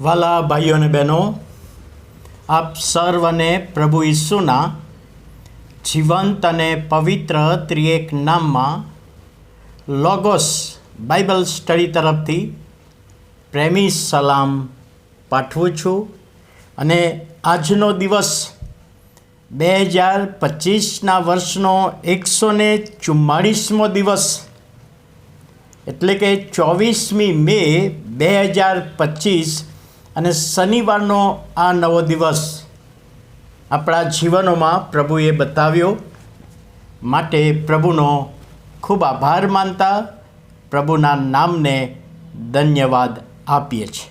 વાલા ભાઈઓ અને બહેનો, આપ સર્વને પ્રભુ ઈસુના જીવંત અને પવિત્ર ત્રિએક નામમાં લોગોસ બાઇબલ સ્ટડી તરફથી પ્રેમી સલામ પાઠવું છું અને આજનો દિવસ બે હજાર પચીસના વર્ષનો એકસો ને ચુમ્માળીસમો દિવસ, એટલે કે ચોવીસમી મે બે હજાર પચીસ અને શનિવારનો આ નવો દિવસ આપણા જીવનોમાં પ્રભુએ બતાવ્યો. માટે પ્રભુનો ખૂબ આભાર માનતા પ્રભુના નામને ધન્યવાદ આપીએ છીએ.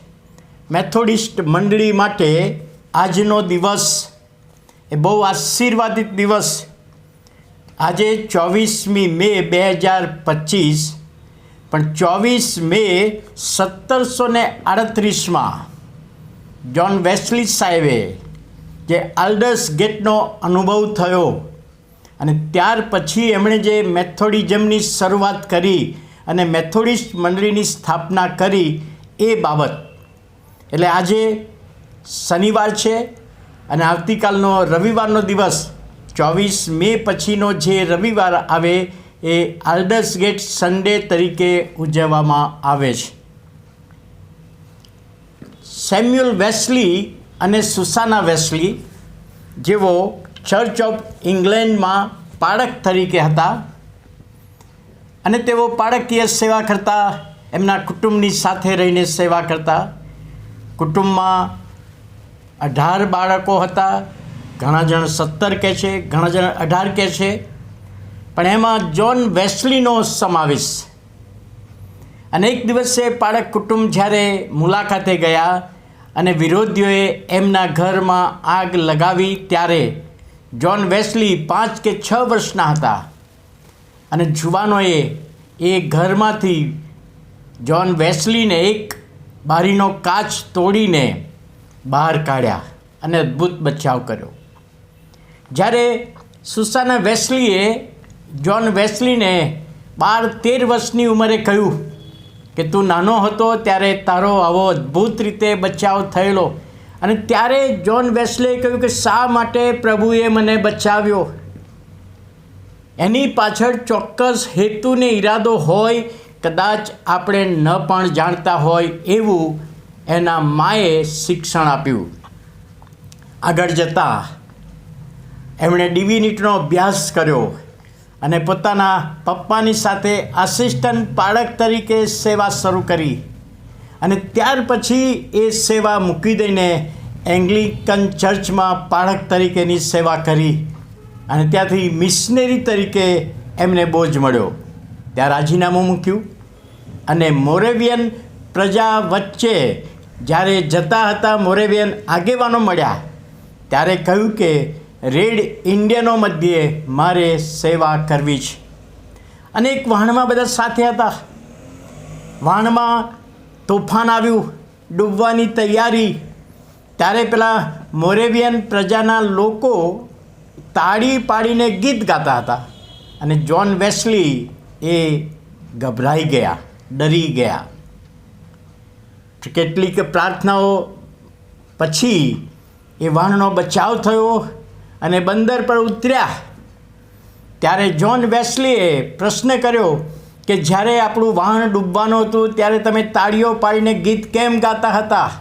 મેથોડિસ્ટ મંડળી માટે આજનો દિવસ એ બહુ આશીર્વાદિત દિવસ. આજે ચોવીસમી મે બે હજાર પચીસ, પણ ચોવીસ મે સત્તરસો ને આડત્રીસમાં જોન વેસ્લી સાહેબે જે આલ્ડર્સ ગેટનો અનુભવ થયો અને ત્યાર પછી એમણે જે મેથોડિઝમની શરૂઆત કરી અને મેથોડિસ્ટ મંડળીની સ્થાપના કરી એ બાબત. એટલે આજે શનિવાર છે અને આવતીકાલનો રવિવારનો દિવસ, ચોવીસ મે પછીનો જે રવિવાર આવે એ આલ્ડર્સ ગેટ સન્ડે તરીકે ઉજવવામાં આવે છે. સેમ્યુઅલ વેસ્લી અને સુસાના વેસ્લી જેઓ ચર્ચ ઓફ ઇંગ્લેન્ડમાં પાળક તરીકે હતા અને તેઓ પાળકીય સેવા કરતા, એમના કુટુંબની સાથે રહીને સેવા કરતા. કુટુંબમાં અઢાર બાળકો હતા. ઘણા જણ સત્તર કહે છે, ઘણા જણ અઢાર કહે છે. પણ એમાં જોન વેસ્લીનો સમાવેશ. અને એક દિવસે પાળક કુટુંબ જ્યારે મુલાકાતે ગયા અને વિરોધીઓએ એમના ઘરમાં આગ લગાવી ત્યારે જ્હોન વેસ્લી પાંચ કે છ વર્ષના હતા. અને જુવાનોએ એ ઘરમાંથી જોન વેસ્લીને એક બારીનો કાચ તોડીને બહાર કાઢ્યા અને અદ્ભુત બચાવ કર્યો. જ્યારે સુસાના વેસ્લીએ જ્હોન વેસ્લીને બાર તેર વર્ષની ઉંમરે કહ્યું કે તું નાનો હતો ત્યારે તારો આવો અદ્ભુત રીતે બચાવ થયેલો. અને ત્યારે જોન વેસ્લે કહ્યું કે શા માટે પ્રભુએ મને બચાવ્યો? એની પાછળ ચોક્કસ હેતુને ઈરાદો હોય, કદાચ આપણે ન પણ જાણતા હોય એવું એના માએ શિક્ષણ આપ્યું. આગળ જતાં, એમણે ડિવિનિટીનો અભ્યાસ કર્યો. અને પોતાના પપ્પાની સાથે આસિસ્ટન્ટ પાળક તરીકે સેવા શરૂ કરી. અને ત્યાર પછી એ સેવા મૂકી દઈને એંગ્લિકન ચર્ચમાં પાળક તરીકેની સેવા કરી. અને ત્યાંથી મિશનરી તરીકે એમને બોજ મળ્યો. ત્યાં રાજીનામું મૂક્યું. અને મોરેવિયન પ્રજા વચ્ચે જ્યારે જતા હતા મોરેવિયન આગેવાનો મળ્યા. ત્યારે કહ્યું કે રેડ ઇન્ડિયનો મધ્યે મારે સેવા કરવી છે. અને એક વાણમાં બધા સાથે હતા. વાણમાં તોફાન આવ્યું, ડૂબવાની તૈયારી. ત્યારે પેલા મોરેવિયન પ્રજાના લોકો તાળી પાડીને ગીત ગાતા હતા. અને જ્હોન વેસ્લી એ ગભરાઈ ગયા, ડરી ગયા. કેટલીક પ્રાર્થનાઓ પછી એ વાણનો બચાવ થયો. અને બંદર પર ઉતર્યા. ત્યારે જ્હોન વેસ્લીએ પ્રશ્ન કર્યો કે જ્યારે આપણું વાહન ડૂબવાનું હતું, ત્યારે તમે તાળીઓ પાડીને ગીત કેમ ગાતા હતા?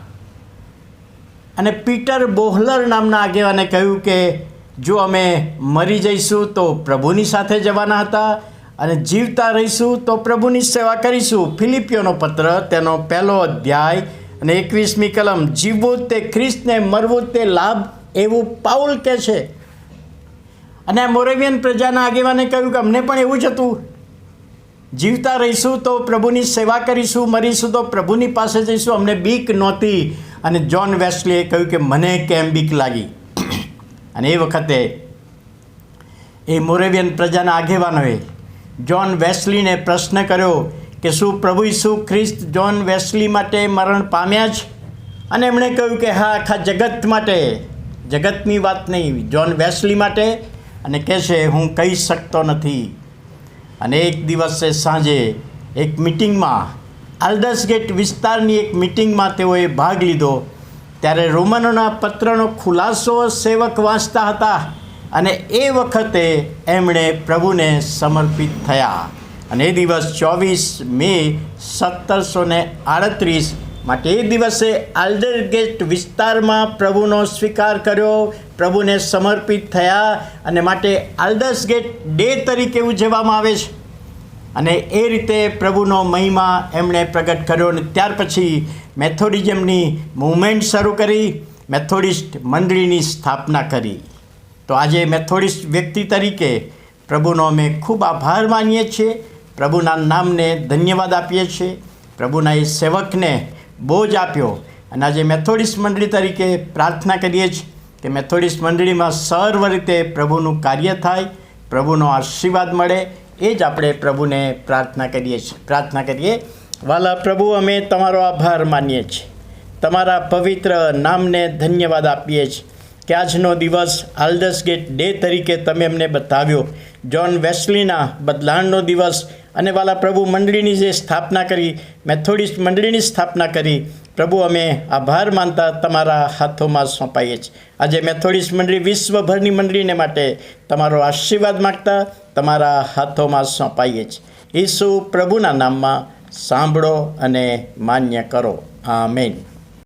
અને પીટર બોહલર નામના આગેવાને કહ્યું કે, જો અમે મરી જઈશું તો પ્રભુની સાથે જવાના હતા અને જીવતા રહીશું તો પ્રભુની સેવા કરીશું. ફિલિપિયોનો પત્ર, તેનો પહેલો અધ્યાય અને એકવીસમી કલમ, જીવવું તે ખ્રિસ્તને, મરવું તે લાભ એવું પાઉલ કહે છે? અને મોરેવિયન પ્રજાના આગેવાને કહ્યું કે અમને પણ એવું જ હતું. જીવતા રહીશું તો પ્રભુની સેવા કરીશું, મરીશું તો પ્રભુની પાસે જઈશું. અમને બીક નહોતી. અને જ્હોન વેસ્લીએ કહ્યું કે મને કેમ બીક લાગી? અને એ વખતે એ મોરેવિયન પ્રજાના આગેવાનોએ જ્હોન વેસ્લીને પ્રશ્ન કર્યો કે શું પ્રભુ ઈસુ ખ્રિસ્ત જ્હોન વેસ્લી માટે મરણ પામ્યા જ? અને એમણે કહ્યું કે હા, આખા જગત માટે. જગતની વાત નહીં. જ્હોન વેસ્લી માટે અને કહેશે, હું કહી શકતો નથી. અને એક દિવસે સાંજે એક મિટિંગમાં આલ્ડર્સગેટ વિસ્તારની એક મિટિંગમાં તેઓએ ભાગ લીધો. ત્યારે રોમનોના પત્રનો ખુલાસો સેવક વાંચતા હતા અને એ વખતે એમણે પ્રભુને સમર્પિત થયા. અને એ દિવસ ચોવીસ મે સત્તરસો ને આડત્રીસ માટે એ દિવસે આલ્ડરગેટ વિસ્તારમાં પ્રભુનો સ્વીકાર કર્યો. પ્રભુને સમર્પિત થયા અને માટે આલ્ડર્સગેટ ડે તરીકે ઉજવવામાં આવે છે. અને એ રીતે પ્રભુનો મહિમા એમણે પ્રગટ કર્યો અને ત્યાર પછી મેથોડિઝમની મૂવમેન્ટ શરૂ કરી, મેથોડિસ્ટ મંડળીની સ્થાપના કરી. તો આજે મેથોડિસ્ટ વ્યક્તિ તરીકે પ્રભુનો અમે ખૂબ આભાર માનીએ છીએ. પ્રભુના નામને ધન્યવાદ આપીએ છીએ. પ્રભુના એ સેવકને બોજ આપ્યો. અને આજે મેથોડિસ્ટ મંડળી તરીકે પ્રાર્થના કરીએ છીએ કે મેથોડિસ્ટ મંડળીમાં સર્વ રીતે પ્રભુનું કાર્ય થાય, પ્રભુનો આશીર્વાદ મળે, એ જ આપણે પ્રભુને પ્રાર્થના કરીએ છીએ. પ્રાર્થના કરીએ, વાલા પ્રભુ, અમે તમારો આભાર માનીએ છીએ. તમારા પવિત્ર નામને ધન્યવાદ આપીએ છીએ કે આજનો દિવસ આલ્ડસ ગેટ ડે તરીકે તમે અમને બતાવ્યો. જ્હોન વેસ્લીના બદલાણનો દિવસ અને વાલા પ્રભુ મંડળીની જે સ્થાપના કરી મેથોડિસ્ટ મંડળીની સ્થાપના કરી, પ્રભુ અમે આભાર માનતા તમારા હાથોમાં સોંપાઈએ છીએ. આજે મેથોડિસ્ટ મંડળી વિશ્વભરની મંડળીને માટે તમારો આશીર્વાદ માગતા તમારા હાથોમાં સોંપાઈએ છીએ. ઈસુ પ્રભુના નામમાં સાંભળો અને માન્ય કરો. આમેન.